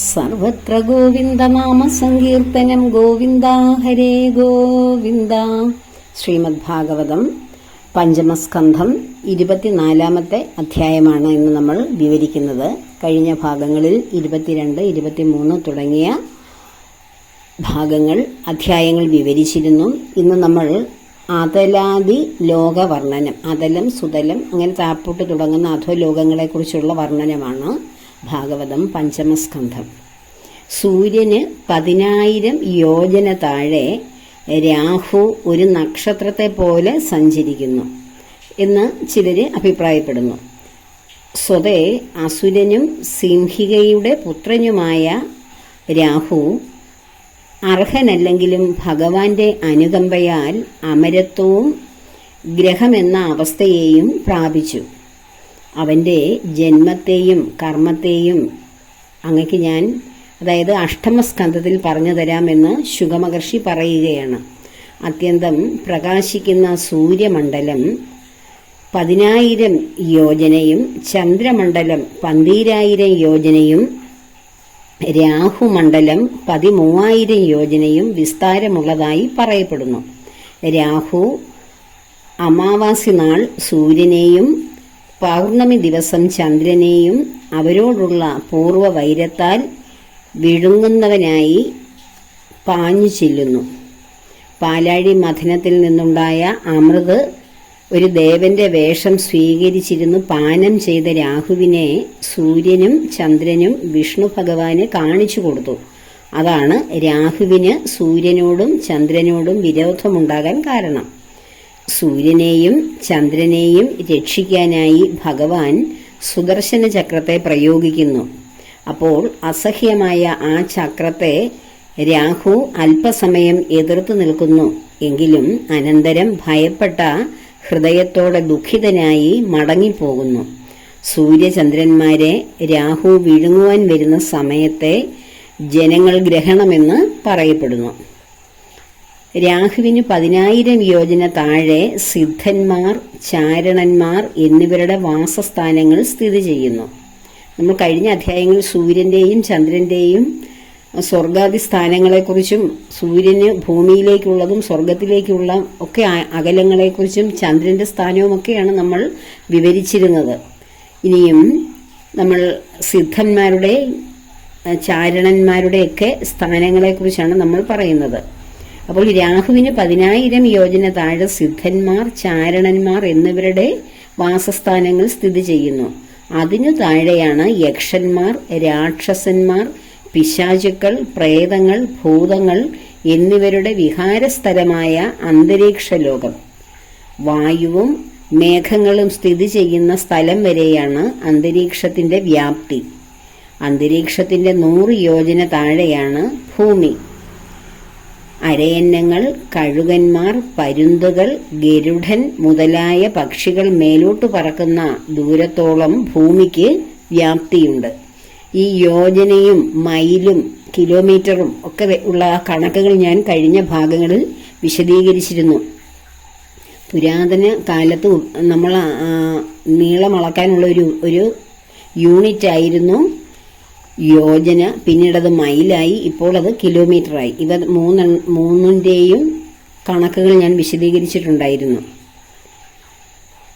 സർവത്ര ഗോവിന്ദനാമ സങ്കീർത്തനം ഗോവിന്ദ ഹരേ ഗോവിന്ദ. ശ്രീമദ് ഭാഗവതം പഞ്ചമസ്കന്ധം ഇരുപത്തിനാലാമത്തെ അധ്യായമാണ് ഇന്ന് നമ്മൾ വിവരിക്കുന്നത്. കഴിഞ്ഞ ഭാഗങ്ങളിൽ ഇരുപത്തിരണ്ട് ഇരുപത്തിമൂന്ന് തുടങ്ങിയ ഭാഗങ്ങൾ അധ്യായങ്ങൾ വിവരിച്ചിരുന്നു. ഇന്ന് നമ്മൾ അതലാദി ലോകവർണനം അതലം സുതലം അങ്ങനെ താപ്പോട്ട് തുടങ്ങുന്ന അധോലോകങ്ങളെക്കുറിച്ചുള്ള വർണനമാണ്. ഭാഗവതം പഞ്ചമസ്കന്ധം. സൂര്യന് പതിനായിരം യോജന താഴെ രാഹു ഒരു നക്ഷത്രത്തെ പോലെ സഞ്ചരിക്കുന്നു എന്ന് ചിലര് അഭിപ്രായപ്പെടുന്നു. സ്വതേ അസുരനും സിംഹികയുടെ പുത്രനുമായ രാഹു അർഹനല്ലെങ്കിലും ഭഗവാന്റെ അനുകമ്പയാൽ അമരത്വവും ഗ്രഹമെന്ന അവസ്ഥയെയും പ്രാപിച്ചു. അവന്റെ ജന്മത്തെയും കർമ്മത്തെയും അങ്ങക്ക് ഞാൻ അതായത് അഷ്ടമസ്കന്ധത്തിൽ പറഞ്ഞു തരാമെന്ന് ശുഗമഹർഷി പറയുകയാണ്. അത്യന്തം പ്രകാശിക്കുന്ന സൂര്യമണ്ഡലം പതിനായിരം യോജനയും ചന്ദ്രമണ്ഡലം പന്തീരായിരം യോജനയും രാഹുമണ്ഡലം പതിമൂവായിരം യോജനയും വിസ്താരമുള്ളതായി പറയപ്പെടുന്നു. രാഹു അമാവാസി നാൾ സൂര്യനെയും പൗർണമി ദിവസം ചന്ദ്രനെയും അവരോടുള്ള പൂർവ വൈരത്താൽ വിഴുങ്ങുന്നവനായി പാഞ്ഞു ചെല്ലുന്നു. പാലാഴി മഥനത്തിൽ നിന്നുണ്ടായ അമൃത് ഒരു ദേവന്റെ വേഷം സ്വീകരിച്ചിരുന്നു. പാനം ചെയ്ത രാഹുവിനെ സൂര്യനും ചന്ദ്രനും വിഷ്ണു ഭഗവാന് കാണിച്ചു കൊടുത്തു. അതാണ് രാഹുവിന് സൂര്യനോടും ചന്ദ്രനോടും വിരോധമുണ്ടാകാൻ കാരണം. സൂര്യനെയും ചന്ദ്രനെയും രക്ഷിക്കാനായി ഭഗവാൻ സുദർശന ചക്രത്തെ പ്രയോഗിക്കുന്നു. അപ്പോൾ അസഹ്യമായ ആ ചക്രത്തെ രാഹു അല്പസമയം എതിർത്തു നിൽക്കുന്നു. എങ്കിലും അനന്തരം ഭയപ്പെട്ട ഹൃദയത്തോടെ ദുഃഖിതനായി മടങ്ങിപ്പോകുന്നു. സൂര്യചന്ദ്രന്മാരെ രാഹു വിഴുങ്ങുവാൻ വരുന്ന സമയത്തെ ജനങ്ങൾ ഗ്രഹണമെന്ന് പറയപ്പെടുന്നു. രാഹുവിന് പതിനായിരം യോജന താഴെ സിദ്ധന്മാർ ചാരണന്മാർ എന്നിവരുടെ വാസസ്ഥാനങ്ങൾ സ്ഥിതി ചെയ്യുന്നു. നമ്മൾ കഴിഞ്ഞ അധ്യായങ്ങളിൽ സൂര്യന്റെയും ചന്ദ്രന്റെയും സ്വർഗാദി സ്ഥാനങ്ങളെക്കുറിച്ചും സൂര്യന് ഭൂമിയിലേക്കുള്ളതും സ്വർഗത്തിലേക്കുള്ള ഒക്കെ അകലങ്ങളെക്കുറിച്ചും ചന്ദ്രന്റെ സ്ഥാനവുമൊക്കെയാണ് നമ്മൾ വിവരിച്ചിരുന്നത്. ഇനിയും നമ്മൾ സിദ്ധന്മാരുടെ ചാരണന്മാരുടെയൊക്കെ സ്ഥാനങ്ങളെക്കുറിച്ചാണ് നമ്മൾ പറയുന്നത്. അപ്പോൾ രാഹുവിന് പതിനായിരം യോജന താഴെ സിദ്ധന്മാർ ചാരണന്മാർ എന്നിവരുടെ വാസസ്ഥാനങ്ങൾ സ്ഥിതി ചെയ്യുന്നു. അതിനു താഴെയാണ് യക്ഷന്മാർ രാക്ഷസന്മാർ പിശാചുക്കൾ പ്രേതങ്ങൾ ഭൂതങ്ങൾ എന്നിവരുടെ വിഹാരസ്ഥലമായ അന്തരീക്ഷ ലോകം. വായുവും മേഘങ്ങളും സ്ഥിതി ചെയ്യുന്ന സ്ഥലം വരെയാണ് അന്തരീക്ഷത്തിന്റെ വ്യാപ്തി. അന്തരീക്ഷത്തിന്റെ നൂറ് യോജന താഴെയാണ് ഭൂമി. അരയന്നങ്ങൾ കഴുകന്മാർ പരുന്തുകൾ ഗരുഡൻ മുതലായ പക്ഷികൾ മേലോട്ട് പറക്കുന്ന ദൂരത്തോളം ഭൂമിക്ക് വ്യാപ്തിയുണ്ട്. ഈ യോജനയും മൈലും കിലോമീറ്ററും ഒക്കെ ഉള്ള കണക്കുകൾ ഞാൻ കഴിഞ്ഞ ഭാഗങ്ങളിൽ വിശദീകരിച്ചിരുന്നു. പുരാതന കാലത്ത് നമ്മൾ നീളമളക്കാനുള്ള ഒരു ഒരു യൂണിറ്റ് ആയിരുന്നു യോജന പിന്നീട് അത് മൈലായി. ഇപ്പോൾ അത് കിലോമീറ്ററായി. ഇവ മൂന്ന് മൂന്നിന്റെയും കണക്കുകൾ ഞാൻ വിശദീകരിച്ചിട്ടുണ്ടായിരുന്നു.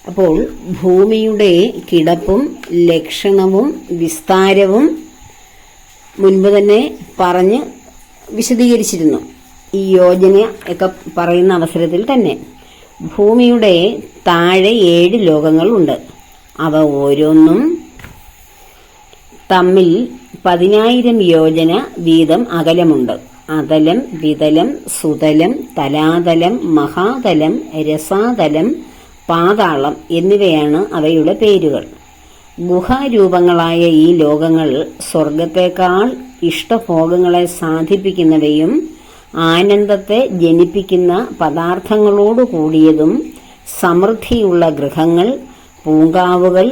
അപ്പോൾ ഭൂമിയുടെ കിടപ്പും ലക്ഷണവും വിസ്താരവും മുൻപ് തന്നെ പറഞ്ഞ് വിശദീകരിച്ചിരുന്നു. ഈ യോജന ഒക്കെ പറയുന്ന അവസരത്തിൽ തന്നെ ഭൂമിയുടെ താഴെ ഏഴ് ലോകങ്ങളുണ്ട്. അവ ഓരോന്നും തമ്മിൽ പതിനായിരം യോജന വീതം അകലമുണ്ട്. അതലം വിതലം സുതലം തലാതലം മഹാതലം രസാതലം പാതാളം എന്നിവയാണ് അവയുടെ പേരുകൾ. ഗുഹാരൂപങ്ങളായ ഈ ലോകങ്ങൾ സ്വർഗത്തെക്കാൾ ഇഷ്ടഭോഗങ്ങളെ സാധിപ്പിക്കുന്നവയും ആനന്ദത്തെ ജനിപ്പിക്കുന്ന പദാർത്ഥങ്ങളോട് കൂടിയതും സമൃദ്ധിയുള്ള ഗൃഹങ്ങൾ പൂങ്കാവുകൾ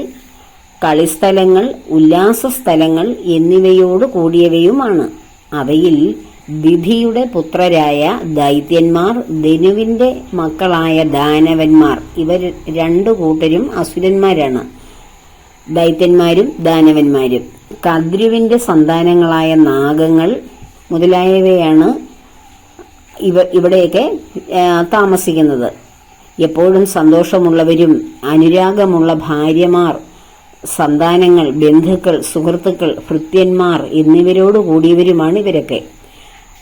കളിസ്ഥലങ്ങൾ ഉല്ലാസ സ്ഥലങ്ങൾ എന്നിവയോട് കൂടിയവയുമാണ്. അവയിൽ വിധിയുടെ പുത്രരായ ദൈത്യന്മാർ ധനുവിന്റെ മക്കളായ ദാനവന്മാർ ഇവർ രണ്ടു കൂട്ടരും അസുരന്മാരാണ്. ദൈത്യന്മാരും ദാനവന്മാരും. കദ്രുവിന്റെ സന്താനങ്ങളായ നാഗങ്ങൾ മുതലായവയാണ് ഇവ ഇവിടെയൊക്കെ താമസിക്കുന്നത്. എപ്പോഴും സന്തോഷമുള്ളവരും അനുരാഗമുള്ള ഭാര്യമാർ സന്താനങ്ങൾ ബന്ധുക്കൾ സുഹൃത്തുക്കൾ ഭൃത്യന്മാർ എന്നിവരോട് കൂടിയവരുമാണ് ഇവരൊക്കെ.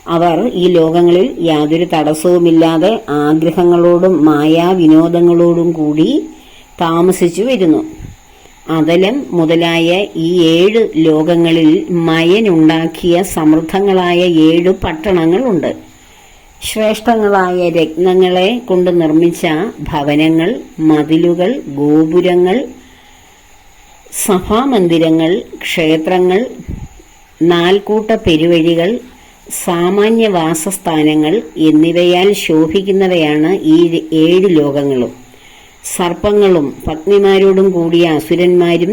അവർ ഈ ലോകങ്ങളിൽ യാതൊരു തടസ്സവുമില്ലാതെ ആഗ്രഹങ്ങളോടും മായാവിനോദങ്ങളോടും കൂടി താമസിച്ചു വരുന്നു. അതലം മുതലായ ഈ ഏഴ് ലോകങ്ങളിൽ മയനുണ്ടാക്കിയ സമൃദ്ധങ്ങളായ ഏഴ് പട്ടണങ്ങളുണ്ട്. ശ്രേഷ്ഠങ്ങളായ രത്നങ്ങളെ കൊണ്ട് നിർമ്മിച്ച ഭവനങ്ങൾ മതിലുകൾ ഗോപുരങ്ങൾ സഭാമന്ദിരങ്ങൾ ക്ഷേത്രങ്ങൾ നാൽക്കൂട്ട പെരുവഴികൾ സാമാന്യ വാസസ്ഥാനങ്ങൾ എന്നിവയാൽ ശോഭിക്കുന്നവയാണ് ഈ ഏഴ് ലോകങ്ങളും. സർപ്പങ്ങളും പത്നിമാരോടും കൂടിയ അസുരന്മാരും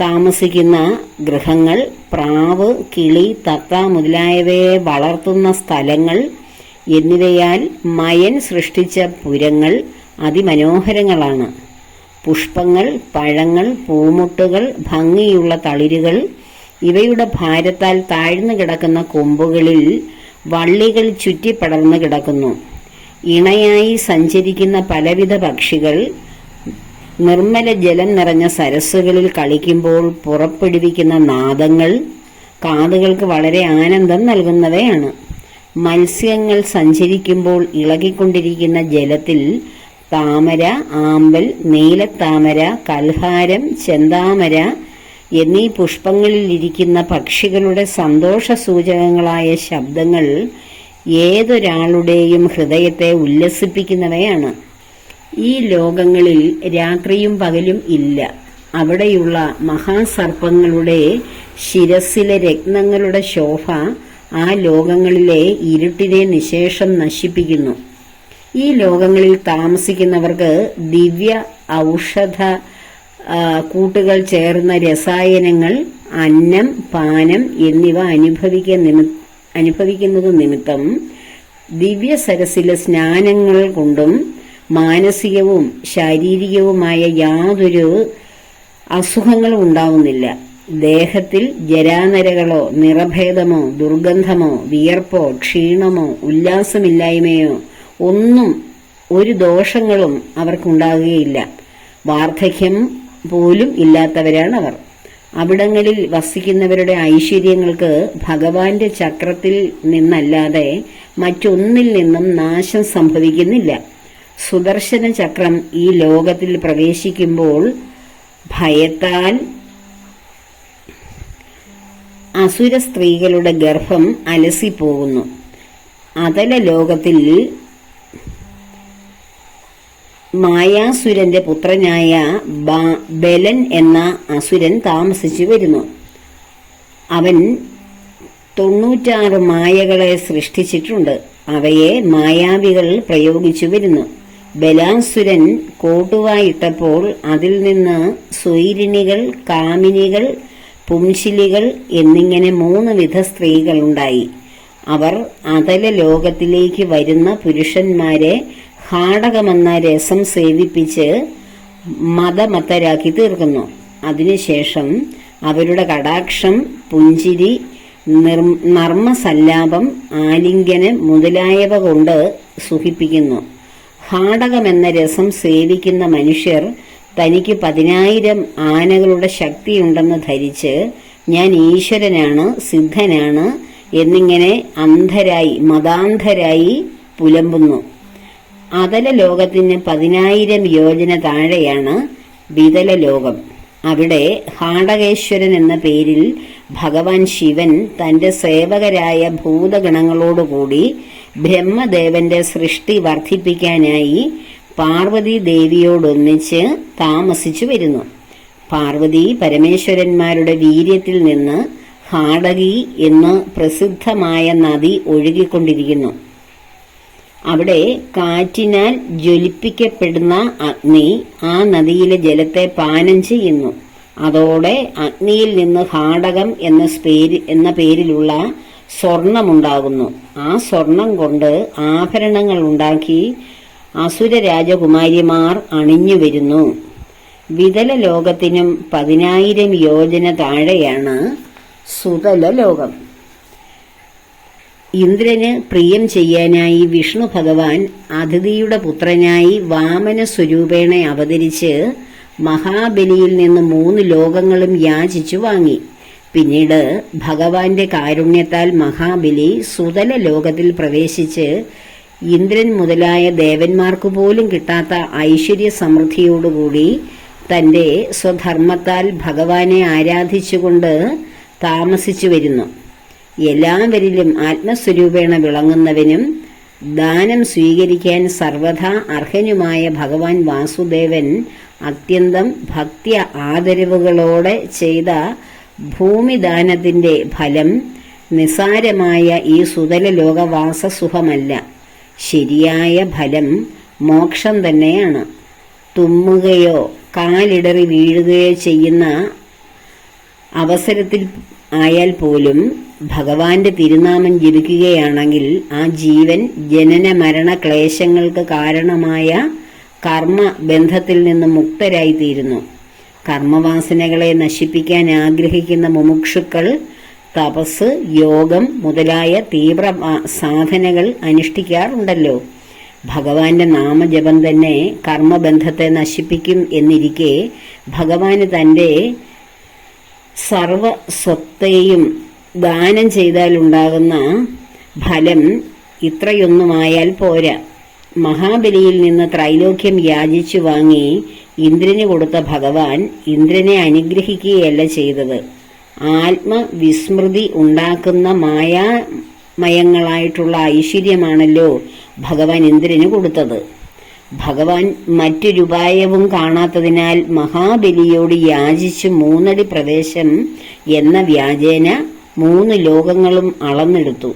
താമസിക്കുന്ന ഗൃഹങ്ങൾ പ്രാവ് കിളി തത്ത മുതലായവയെ വളർത്തുന്ന സ്ഥലങ്ങൾ എന്നിവയാൽ മയൻ സൃഷ്ടിച്ച പുരങ്ങൾ അതിമനോഹരങ്ങളാണ്. പുഷ്പങ്ങൾ പഴങ്ങൾ പൂമുട്ടുകൾ ഭംഗിയുള്ള തളിരുകൾ ഇവയുടെ ഭാരത്താൽ താഴ്ന്നു കിടക്കുന്ന കൊമ്പുകളിൽ വള്ളികൾ ചുറ്റിപ്പടർന്നു കിടക്കുന്നു. ഇണയായി സഞ്ചരിക്കുന്ന പലവിധ പക്ഷികൾ നിർമ്മല ജലം നിറഞ്ഞ സരസ്സുകളിൽ കളിക്കുമ്പോൾ പുറപ്പെടുവിക്കുന്ന നാദങ്ങൾ കാതുകൾക്ക് വളരെ ആനന്ദം നൽകുന്നവയാണ്. മത്സ്യങ്ങൾ സഞ്ചരിക്കുമ്പോൾ ഇളകിക്കൊണ്ടിരിക്കുന്ന ജലത്തിൽ താമര ആമ്പൽ നീലത്താമര കൽഹാരം ചെന്താമര എന്നീ പുഷ്പങ്ങളിൽ ഇരിക്കുന്ന പക്ഷികളുടെ സന്തോഷ സൂചകങ്ങളായ ശബ്ദങ്ങൾ ഏതൊരാളുടെയും ഹൃദയത്തെ ഉല്ലസിപ്പിക്കുന്നവയാണ്. ഈ ലോകങ്ങളിൽ രാത്രിയും പകലും ഇല്ല. അവിടെയുള്ള മഹാസർപ്പങ്ങളുടെ ശിരസിലെ രത്നങ്ങളുടെ ശോഭ ആ ലോകങ്ങളിലെ ഇരുട്ടിനെ നിശേഷം നശിപ്പിക്കുന്നു. ഈ ലോകങ്ങളിൽ താമസിക്കുന്നവർക്ക് ദിവ്യ ഔഷധ കൂട്ടുകൾ ചേർന്ന രസായനങ്ങൾ അന്നം പാനം എന്നിവ അനുഭവിക്ക അനുഭവിക്കുന്നത് നിമിത്തം ദിവ്യ സരസിലെ സ്നാനങ്ങൾ കൊണ്ടും മാനസികവും ശാരീരികവുമായ യാതൊരു അസുഖങ്ങളും ഉണ്ടാവുന്നില്ല. ദേഹത്തിൽ ജരാനരകളോ നിറഭേദമോ ദുർഗന്ധമോ വിയർപ്പോ ക്ഷീണമോ ഉല്ലാസമില്ലായ്മയോ ഒന്നും ഒരു ദോഷങ്ങളും അവർക്കുണ്ടാകുകയില്ല. വാർദ്ധക്യം പോലും ഇല്ലാത്തവരാണ് അവർ. അവിടങ്ങളിൽ വസിക്കുന്നവരുടെ ഐശ്വര്യങ്ങൾക്ക് ഭഗവാന്റെ ചക്രത്തിൽ നിന്നല്ലാതെ മറ്റൊന്നിൽ നിന്നും നാശം സംഭവിക്കുന്നില്ല. സുദർശന ചക്രം ഈ ലോകത്തിൽ പ്രവേശിക്കുമ്പോൾ ഭയത്താൽ അസുര സ്ത്രീകളുടെ ഗർഭം അലസിപ്പോകുന്നു. അതല ലോകത്തിൽ മായാസുരന്റെ പുത്രനായ ബലൻ എന്ന അസുരൻ താമസിച്ചു വരുന്നു. അവൻ തൊണ്ണൂറ്റാറ് മായകളെ സൃഷ്ടിച്ചിട്ടുണ്ട്. അവയെ മായാവികൾ പ്രയോഗിച്ചു വരുന്നു. ബലാസുരൻ കോട്ടുവായിട്ടപ്പോൾ അതിൽ നിന്ന് സ്വൈരിണികൾ കാമിനികൾ പുംശിലികൾ എന്നിങ്ങനെ മൂന്ന് വിധ സ്ത്രീകൾ ഉണ്ടായി അവർ അതല ലോകത്തിലേക്ക് വരുന്ന പുരുഷന്മാരെ ഹാടകമെന്ന രസം സേവിപ്പിച്ച് മതമത്തരാക്കി തീർക്കുന്നു. അതിനുശേഷം അവരുടെ കടാക്ഷം പുഞ്ചിരി നിർ- നർമ്മസല്ലാപം ആലിംഗനം മുതലായവ കൊണ്ട് സുഖിപ്പിക്കുന്നു. ഹാടകമെന്ന രസം സേവിക്കുന്ന മനുഷ്യർ തനിക്ക് പതിനായിരം ആനകളുടെ ശക്തിയുണ്ടെന്ന് ധരിച്ച് ഞാൻ ഈശ്വരനാണ് സിദ്ധനാണ് എന്നിങ്ങനെ അന്ധരായി മതാന്ധരായി പുലമ്പുന്നു. അതല ലോകത്തിന് പതിനായിരം യോജന താഴെയാണ് വിതല ലോകം അവിടെ ഹാടകേശ്വരൻ എന്ന പേരിൽ ഭഗവാൻ ശിവൻ തന്റെ സേവകരായ ഭൂതഗണങ്ങളോടുകൂടി ബ്രഹ്മദേവന്റെ സൃഷ്ടി വർദ്ധിപ്പിക്കാനായി പാർവതി ദേവിയോടൊന്നിച്ച് താമസിച്ചു വരുന്നു. പാർവതി പരമേശ്വരന്മാരുടെ വീര്യത്തിൽ നിന്ന് ഹാടകി എന്ന് പ്രസിദ്ധമായ നദി ഒഴുകിക്കൊണ്ടിരിക്കുന്നു. അവിടെ കാറ്റിനാൽ ജ്വലിപ്പിക്കപ്പെടുന്ന അഗ്നി ആ നദിയിലെ ജലത്തെ പാനം ചെയ്യുന്നു. അതോടെ അഗ്നിയിൽ നിന്ന് ഹാടകം എന്ന പേര് എന്ന പേരിലുള്ള സ്വർണമുണ്ടാകുന്നു. ആ സ്വർണം കൊണ്ട് ആഭരണങ്ങൾ ഉണ്ടാക്കി അസുര രാജകുമാരിമാർ അണിഞ്ഞു വരുന്നു. വിതല ലോകത്തിനും പതിനായിരം യോജന താഴെയാണ് സുതല ലോകം ഇന്ദ്രന് പ്രിയം ചെയ്യാനായി വിഷ്ണു ഭഗവാൻ അതിഥിയുടെ പുത്രനായി വാമന സ്വരൂപേണ അവതരിച്ച് മഹാബലിയിൽ നിന്ന് മൂന്ന് ലോകങ്ങളും യാചിച്ചു വാങ്ങി. പിന്നീട് ഭഗവാന്റെ കാരുണ്യത്താൽ മഹാബലി സുതല ലോകത്തിൽ പ്രവേശിച്ച് ഇന്ദ്രൻ മുതലായ ദേവന്മാർക്കു പോലും കിട്ടാത്ത ഐശ്വര്യ സമൃദ്ധിയോടുകൂടി തന്റെ സ്വധർമ്മത്താൽ ഭഗവാനെ ആരാധിച്ചുകൊണ്ട് താമസിച്ചു വരുന്നു. എല്ലാവരിലും ആത്മസ്വരൂപേണ വിളങ്ങുന്നവനും ദാനം സ്വീകരിക്കാൻ സർവഥാ അർഹനുമായ ഭഗവാൻ വാസുദേവൻ അത്യന്തം ഭക്തി ആദരവുകളോടെ ചെയ്ത ഭൂമിദാനത്തിന്റെ ഫലം നിസാരമായ ഈ സുതല ലോകവാസസുഖമല്ല ശരിയായ ഫലം മോക്ഷം തന്നെയാണ്. തുമ്മുകയോ കാലിടറി വീഴുകയോ ചെയ്യുന്ന അവസരത്തിൽ ആയാൽ പോലും ഭഗവാന്റെ തിരുനാമം ജപിക്കുകയാണെങ്കിൽ ആ ജീവൻ ജനന മരണ ക്ലേശങ്ങൾക്ക് കാരണമായ കർമ്മ ബന്ധത്തിൽ നിന്ന് മുക്തരായിത്തീരുന്നു. കർമ്മവാസനകളെ നശിപ്പിക്കാൻ ആഗ്രഹിക്കുന്ന മുമുക്ഷുക്കൾ തപസ് യോഗം മുതലായ തീവ്ര സാധനകൾ അനുഷ്ഠിക്കാറുണ്ടല്ലോ. ഭഗവാന്റെ നാമജപം തന്നെ കർമ്മബന്ധത്തെ നശിപ്പിക്കും എന്നിരിക്കെ ഭഗവാന് തന്റെ സർവ സ്വത്തെയും ദാനം ചെയ്താലുണ്ടാകുന്ന ഫലം ഇത്രയൊന്നുമായാൽ പോരാ. മഹാബലിയിൽ നിന്ന് ത്രൈലോക്യം യാചിച്ചു വാങ്ങി ഇന്ദ്രന് കൊടുത്ത ഭഗവാൻ ഇന്ദ്രനെ അനുഗ്രഹിക്കുകയല്ല ചെയ്തത്. ആത്മവിസ്മൃതി ഉണ്ടാക്കുന്ന മായാമയങ്ങളായിട്ടുള്ള ഐശ്വര്യമാണല്ലോ ഭഗവാൻ ഇന്ദ്രന് കൊടുത്തത്. ഭഗവാൻ മറ്റൊരുപായവും കാണാത്തതിനാൽ മഹാബലിയോട് യാചിച്ച് മൂന്നടി പ്രവേശം എന്ന വ്യാജേന മൂന്ന് ലോകങ്ങളും അളന്നെടുത്തു.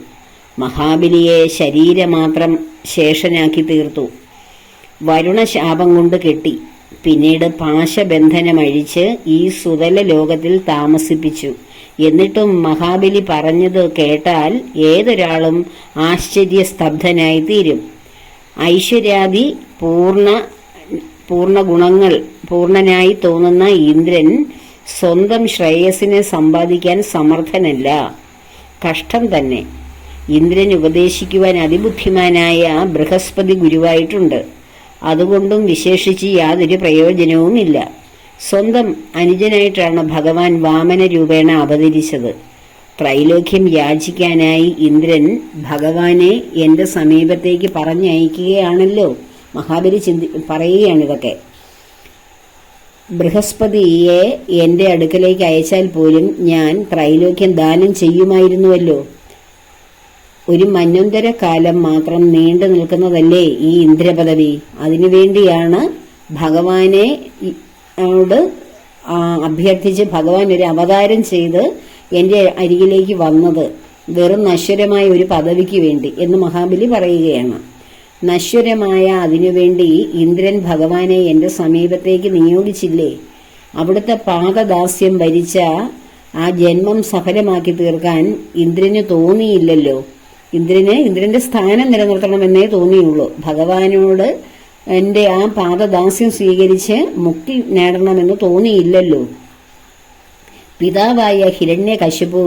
മഹാബലിയെ ശരീരമാത്രം ശേഷനാക്കി തീർത്തു. വരുണശാപം കൊണ്ട് കെട്ടി. പിന്നീട് പാശബന്ധനമഴിച്ച് ഈ സുതല ലോകത്തിൽ താമസിപ്പിച്ചു. എന്നിട്ടും മഹാബലി പറഞ്ഞത് കേട്ടാൽ ഏതൊരാളും ആശ്ചര്യസ്തബ്ധനായി തീരും ഐശ്വര്യാദി പൂർണ പൂർണ ഗുണങ്ങൾ പൂർണനായി തോന്നുന്ന ഇന്ദ്രൻ സ്വന്തം ശ്രേയസിനെ സമ്പാദിക്കാൻ സമർത്ഥനല്ല. കഷ്ടം തന്നെ. ഇന്ദ്രൻ ഉപദേശിക്കുവാൻ അതിബുദ്ധിമാനായ ബൃഹസ്പതി ഗുരുവായിട്ടുണ്ട്. അതുകൊണ്ടും വിശേഷിച്ച് യാതൊരു പ്രയോജനവുമില്ല. സ്വന്തം അനുജനായിട്ടാണ് ഭഗവാൻ വാമന രൂപേണ അവതരിച്ചത്. ത്രൈലോക്യം യാചിക്കാനായി ഇന്ദ്രൻ ഭഗവാനെ എന്റെ സമീപത്തേക്ക് പറഞ്ഞയക്കുകയാണല്ലോ. മഹാബലി ചിന്തി പറയുകയാണിതൊക്കെ ബൃഹസ്പതിയെ എന്റെ അടുക്കലേക്ക് അയച്ചാൽ പോലും ഞാൻ ത്രൈലോക്യം ദാനം ചെയ്യുമായിരുന്നുവല്ലോ. ഒരു മന്വന്തര കാലം മാത്രം നീണ്ടു നിൽക്കുന്നതല്ലേ ഈ ഇന്ദ്രപദവി? അതിനുവേണ്ടിയാണ് ഭഗവാനെ അഭ്യർത്ഥിച്ച് ഭഗവാൻ ഒരു അവതാരം ചെയ്ത് എന്റെ അരികിലേക്ക് വന്നത് വെറും നശ്വരമായ ഒരു പദവിക്ക് വേണ്ടി എന്ന് മഹാബലി പറയുകയാണ്. നശ്വരമായ അതിനുവേണ്ടി ഇന്ദ്രൻ ഭഗവാനെ എന്റെ സമീപത്തേക്ക് നിയോഗിച്ചില്ലേ? അവിടുത്തെ പാദദാസ്യം ഭരിച്ച ആ ജന്മം സഫലമാക്കി തീർക്കാൻ ഇന്ദ്രന് തോന്നിയില്ലല്ലോ. ഇന്ദ്രന് ഇന്ദ്രന്റെ സ്ഥാനം നിലനിർത്തണമെന്നേ തോന്നിയുള്ളൂ. ഭഗവാനോട് എന്റെ ആ പാദദാസ്യം സ്വീകരിച്ച് മുക്തി നേടണമെന്ന് തോന്നിയില്ലല്ലോ. പിതാവായ ഹിരണ്യകശിപു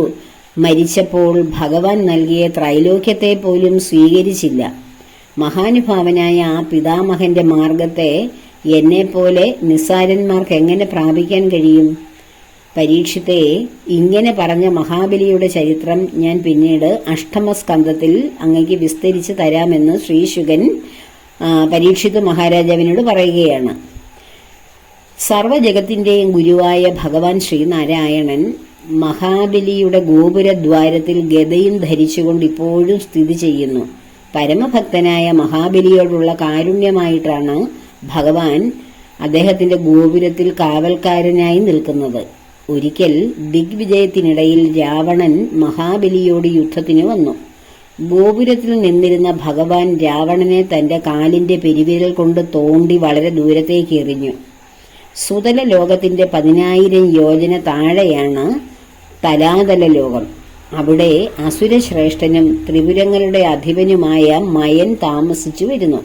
മരിച്ചപ്പോൾ ഭഗവാൻ നൽകിയ ത്രൈലോക്യത്തെ പോലും സ്വീകരിച്ചില്ല. മഹാനുഭാവനായ ആ പിതാമഹന്റെ മാർഗത്തെ എന്നെപ്പോലെ നിസ്സാരന്മാർക്ക് എങ്ങനെ പ്രാപിക്കാൻ കഴിയും? പരീക്ഷത്തെ ഇങ്ങനെ പറഞ്ഞ മഹാബലിയുടെ ചരിത്രം ഞാൻ പിന്നീട് അഷ്ടമസ്കന്ധത്തിൽ അങ്ങയ്ക്ക് വിസ്തരിച്ച് തരാമെന്ന് ശ്രീശുഗൻ പരീക്ഷിത് മഹാരാജാവിനോട് പറയുകയാണ്. സർവജഗത്തിന്റെയും ഗുരുവായ ഭഗവാൻ ശ്രീനാരായണൻ മഹാബലിയുടെ ഗോപുരദ്വാരത്തിൽ ഗതയും ധരിച്ചുകൊണ്ട് ഇപ്പോഴും സ്ഥിതി ചെയ്യുന്നു. പരമഭക്തനായ മഹാബലിയോടുള്ള കാരുണ്യമായിട്ടാണ് ഭഗവാൻ അദ്ദേഹത്തിന്റെ ഗോപുരത്തിൽ കാവൽക്കാരനായി നിൽക്കുന്നത്. ഒരിക്കൽ ദിഗ്വിജയത്തിനിടയിൽ രാവണൻ മഹാബലിയോട് യുദ്ധത്തിന് വന്നു. ഗോപുരത്തിൽ നിന്നിരുന്ന ഭഗവാൻ രാവണനെ തന്റെ കാലിന്റെ പെരുവിരൽ കൊണ്ട് തോണ്ടി വളരെ ദൂരത്തേക്ക് എറിഞ്ഞു. സുതല ലോകത്തിന്റെ പതിനായിരം യോജന താഴെയാണ് തലാതല ലോകം അവിടെ അസുരശ്രേഷ്ഠനും ത്രിപുരങ്ങളുടെ അധിപനുമായ മയൻ താമസിച്ചു വരുന്നു.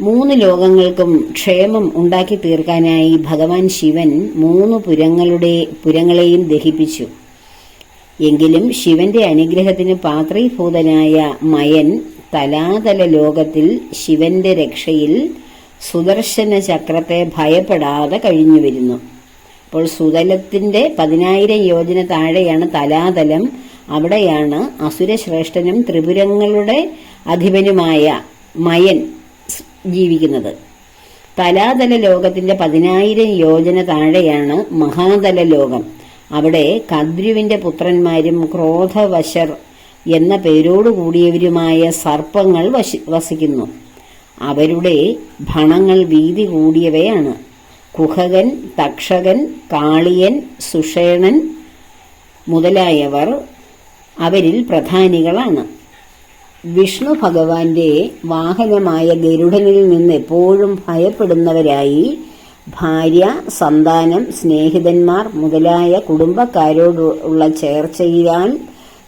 മൂന്ന് ലോകങ്ങൾക്കും ക്ഷേമം ഉണ്ടാക്കി തീർക്കാനായി ഭഗവാൻ ശിവൻ മൂന്ന് പുരങ്ങളുടെ പുരങ്ങളെയും ദഹിപ്പിച്ചു. എങ്കിലും ശിവന്റെ അനുഗ്രഹത്തിന് പാത്രീഭൂതനായ മയൻ തലാതല ലോകത്തിൽ ശിവന്റെ രക്ഷയിൽ സുദർശന ചക്രത്തെ ഭയപ്പെടാതെ കഴിഞ്ഞു വരുന്നു. അപ്പോൾ സുതലത്തിന്റെ പതിനായിരം യോജന താഴെയാണ് തലാതലം. അവിടെയാണ് അസുരശ്രേഷ്ഠനും ത്രിപുരങ്ങളുടെ അധിപനുമായ മയൻ ജീവിക്കുന്നത്. തലാതല ലോകത്തിന്റെ പതിനായിരം യോജന താഴെയാണ് മഹാതല ലോകം. അവിടെ കദ്രുവിന്റെ പുത്രന്മാരും ക്രോധവശർ എന്ന പേരോടുകൂടിയവരുമായ സർപ്പങ്ങൾ വസിക്കുന്നു. അവരുടെ ഭണങ്ങൾ വീതി കൂടിയവയാണ്. കുഹകൻ തക്ഷകൻ കാളിയൻ സുഷേണൻ മുതലായവർ അവരിൽ പ്രധാനികളാണ്. വിഷ്ണു ഭഗവാന്റെ വാഹനമായ ഗരുഡനിൽ നിന്ന് എപ്പോഴും ഭയപ്പെടുന്നവരായി ഭാര്യ സന്താനം സ്നേഹിതന്മാർ മുതലായ കുടുംബക്കാരോടുള്ള ചേർച്ചയാൽ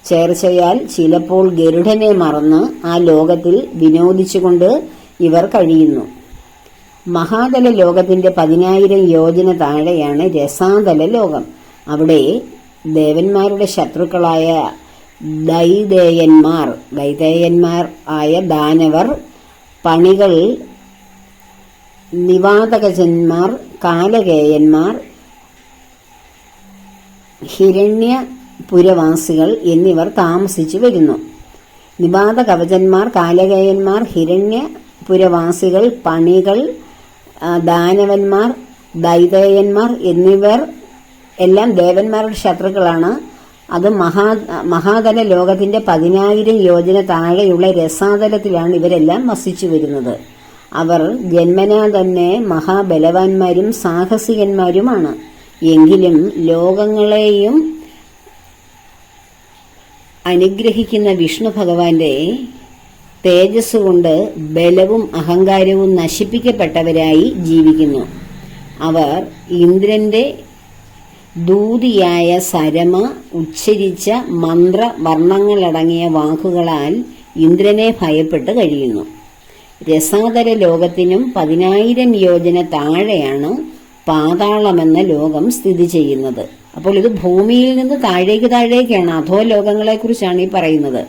ചേർച്ചയാൽ ചിലപ്പോൾ ഗരുഡനെ മറന്ന് ആ ലോകത്തിൽ വിനോദിച്ചുകൊണ്ട് ഇവർ കഴിയുന്നു. മഹാതല ലോകത്തിന്റെ പതിനായിരം യോജന താഴെയാണ് രസാതല ലോകം. അവിടെ ദേവന്മാരുടെ ശത്രുക്കളായ ദൈതേയന്മാർ ദൈതേയന്മാർ ആയ ദാനവർ പണികൾ നിവാതകജന്മാർ കാലകേയന്മാർ ഹിരണ്യ പുരവാസികൾ എന്നിവർ താമസിച്ചു വരുന്നു. നിവാത കവചന്മാർ കാലകേയന്മാർ ഹിരണ്യപുരവാസികൾ പണികൾ ദാനവന്മാർ ദൈതേയന്മാർ എന്നിവർ എല്ലാം ദേവന്മാരുടെ ശത്രുക്കളാണ്. അത് മഹാ മഹാതല ലോകത്തിന്റെ പതിനായിരം യോജന താഴെയുള്ള രസാതലത്തിലാണ് ഇവരെല്ലാം വസിച്ചു വരുന്നത്. അവർ ജന്മനാ തന്നെ മഹാബലവാന്മാരും സാഹസികന്മാരുമാണ്. എങ്കിലും ലോകങ്ങളെയും അനുഗ്രഹിക്കുന്ന വിഷ്ണു ഭഗവാന്റെ തേജസ് കൊണ്ട് ബലവും അഹങ്കാരവും നശിപ്പിക്കപ്പെട്ടവരായി ജീവിക്കുന്നു. അവർ ഇന്ദ്രന്റെ ദൂതിയായ സരമ ഉച്ചരിച്ച മന്ത്ര വർണങ്ങളടങ്ങിയ വാക്കുകളാൽ ഇന്ദ്രനെ ഭയപ്പെട്ട് കഴിയുന്നു. രസാതര ലോകത്തിനും പതിനായിരം യോജന താഴെയാണ് പാതാളമെന്ന ലോകം സ്ഥിതി ചെയ്യുന്നത്. അപ്പോൾ ഇത് ഭൂമിയിൽ നിന്ന് താഴേക്ക് താഴേക്കാണ്. അധോ ലോകങ്ങളെക്കുറിച്ചാണ് ഈ പറയുന്നത്.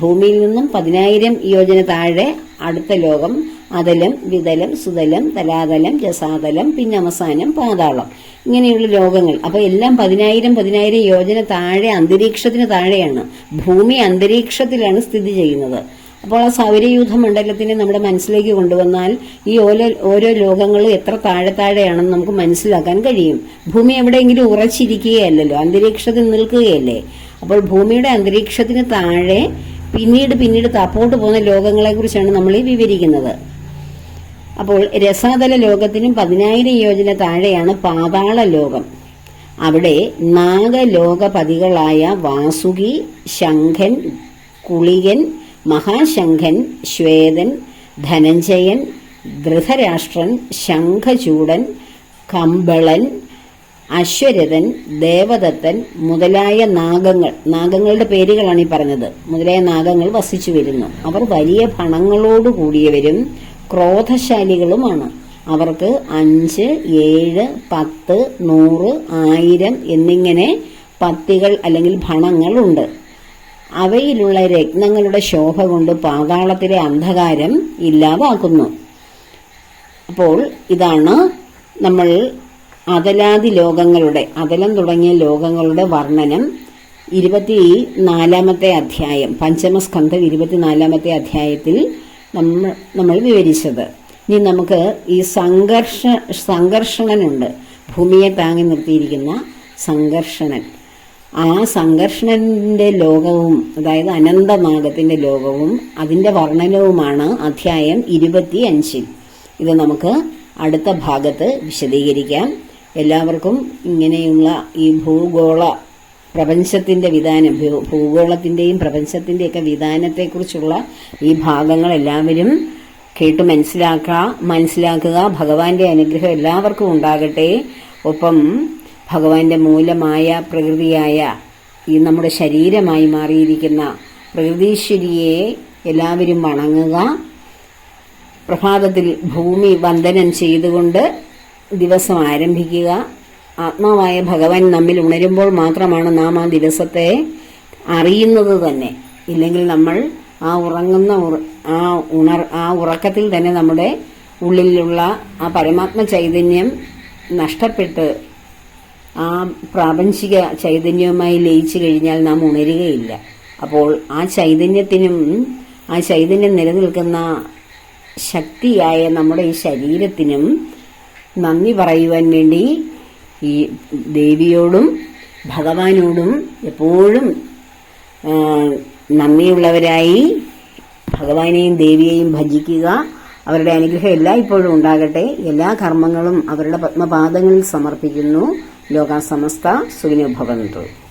ഭൂമിയിൽ നിന്നും പതിനായിരം യോജന താഴെ അടുത്ത ലോകം അതലം വിതലം സുതലം തലാതലം ജസാതലം പിന്നെ അവസാനം പാതാളം. ഇങ്ങനെയുള്ള ലോകങ്ങൾ അപ്പൊ എല്ലാം പതിനായിരം പതിനായിരം യോജന താഴെ അന്തരീക്ഷത്തിന് താഴെയാണ്. ഭൂമി അന്തരീക്ഷത്തിലാണ് സ്ഥിതി ചെയ്യുന്നത്. അപ്പോൾ ആ സൗരയൂഥ മണ്ഡലത്തിനെ നമ്മുടെ മനസ്സിലേക്ക് കൊണ്ടുവന്നാൽ ഈ ഓരോ ഓരോ ലോകങ്ങളും എത്ര താഴെ താഴെയാണെന്ന് നമുക്ക് മനസ്സിലാക്കാൻ കഴിയും. ഭൂമി എവിടെയെങ്കിലും ഉറച്ചിരിക്കുകയല്ലല്ലോ അന്തരീക്ഷത്തിൽ നിൽക്കുകയല്ലേ? അപ്പോൾ ഭൂമിയുടെ അന്തരീക്ഷത്തിന് താഴെ പിന്നീട് പിന്നീട് തപ്പോട്ട് പോകുന്ന ലോകങ്ങളെ കുറിച്ചാണ് നമ്മൾ വിവരിക്കുന്നത്. അപ്പോൾ രസാതല ലോകത്തിനും പതിനായിരം യോജന താഴെയാണ് പാതാള ലോകം. അവിടെ നാഗലോകപതികളായ വാസുകി ശംഖൻ കുളികൻ മഹാശംഖൻ ശ്വേതൻ ധനഞ്ജയൻ ധൃതരാഷ്ട്രൻ ശംഖചൂടൻ കമ്പളൻ അശ്വരഥൻ ദേവദത്തൻ മുതലായ നാഗങ്ങൾ നാഗങ്ങളുടെ പേരുകളാണ് ഈ പറഞ്ഞത്. മുതലായ നാഗങ്ങൾ വസിച്ചു വരുന്നു. അവർ വലിയ ഭണങ്ങളോട് കൂടിയവരും ക്രോധശാലികളുമാണ്. അവർക്ക് അഞ്ച് ഏഴ് പത്ത് നൂറ് ആയിരം എന്നിങ്ങനെ പത്തികൾ അല്ലെങ്കിൽ ഭണങ്ങളുണ്ട് അവയിലുള്ള രത്നങ്ങളുടെ ശോഭ കൊണ്ട് പാതാളത്തിലെ അന്ധകാരം ഇല്ലാതാക്കുന്നു. അപ്പോൾ ഇതാണ് നമ്മൾ അതലാദി ലോകങ്ങളുടെ അതലം തുടങ്ങിയ ലോകങ്ങളുടെ വർണനം ഇരുപത്തി നാലാമത്തെ അധ്യായം പഞ്ചമസ്കന്ധം ഇരുപത്തിനാലാമത്തെ അധ്യായത്തിൽ നമ്മൾ നമ്മൾ വിവരിച്ചത്. ഇനി നമുക്ക് ഈ സംഘർഷ സംഘർഷണനുണ്ട്. ഭൂമിയെ താങ്ങി നിർത്തിയിരിക്കുന്ന സംഘർഷണൻ. ആ സംഘർഷണന്റെ ലോകവും അതായത് അനന്തനാഗത്തിന്റെ ലോകവും അതിന്റെ വർണനവുമാണ് അധ്യായം ഇരുപത്തി അഞ്ചിൽ ഇത് നമുക്ക് അടുത്ത ഭാഗത്ത് വിശദീകരിക്കാം. എല്ലാവർക്കും ഇങ്ങനെയുള്ള ഈ ഭൂഗോള പ്രപഞ്ചത്തിന്റെ വിധാനം ഭൂഗോളത്തിന്റെയും പ്രപഞ്ചത്തിന്റെയൊക്കെ വിധാനത്തെക്കുറിച്ചുള്ള ഈ ഭാഗങ്ങൾ എല്ലാവരും കേട്ട് മനസ്സിലാക്കുക മനസ്സിലാക്കുക. ഭഗവാന്റെ അനുഗ്രഹം എല്ലാവർക്കും ഉണ്ടാകട്ടെ. ഒപ്പം ഭഗവാന്റെ മൂലമായ പ്രകൃതിയായ ഈ നമ്മുടെ ശരീരമായി മാറിയിരിക്കുന്ന പ്രകൃതീശ്വരിയെ എല്ലാവരും വണങ്ങുക. പ്രഭാതത്തിൽ ഭൂമി വന്ദനം ചെയ്തുകൊണ്ട് ദിവസം ആരംഭിക്കുക. ആത്മാവായ ഭഗവാൻ നമ്മിൽ ഉണരുമ്പോൾ മാത്രമാണ് നാം ആ ദിവസത്തെ അറിയുന്നത് തന്നെ. ഇല്ലെങ്കിൽ നമ്മൾ ആ ഉറങ്ങുന്ന ആ ഉണർ ആ ഉറക്കത്തിൽ തന്നെ നമ്മുടെ ഉള്ളിലുള്ള ആ പരമാത്മ ചൈതന്യം നഷ്ടപ്പെട്ട് ആ പ്രാപഞ്ചിക ചൈതന്യവുമായി ലയിച്ചു കഴിഞ്ഞാൽ നാം ഉണരുകയില്ല. അപ്പോൾ ആ ചൈതന്യത്തിനും ആ ചൈതന്യം നിലനിൽക്കുന്ന ശക്തിയായ നമ്മുടെ ഈ ശരീരത്തിനും നന്ദി പറയുവാൻ വേണ്ടി ഈ ദേവിയോടും ഭഗവാനോടും എപ്പോഴും നന്ദിയുള്ളവരായി ഭഗവാനെയും ദേവിയെയും ഭജിക്കുക. അവരുടെ അനുഗ്രഹം എല്ലായ്പ്പോഴും ഉണ്ടാകട്ടെ. എല്ലാ കർമ്മങ്ങളും അവരുടെ പത്മപാദങ്ങളിൽ സമർപ്പിക്കുന്നു. ലോകാസമസ്ത. സുഖിനോ ഭവന്തു.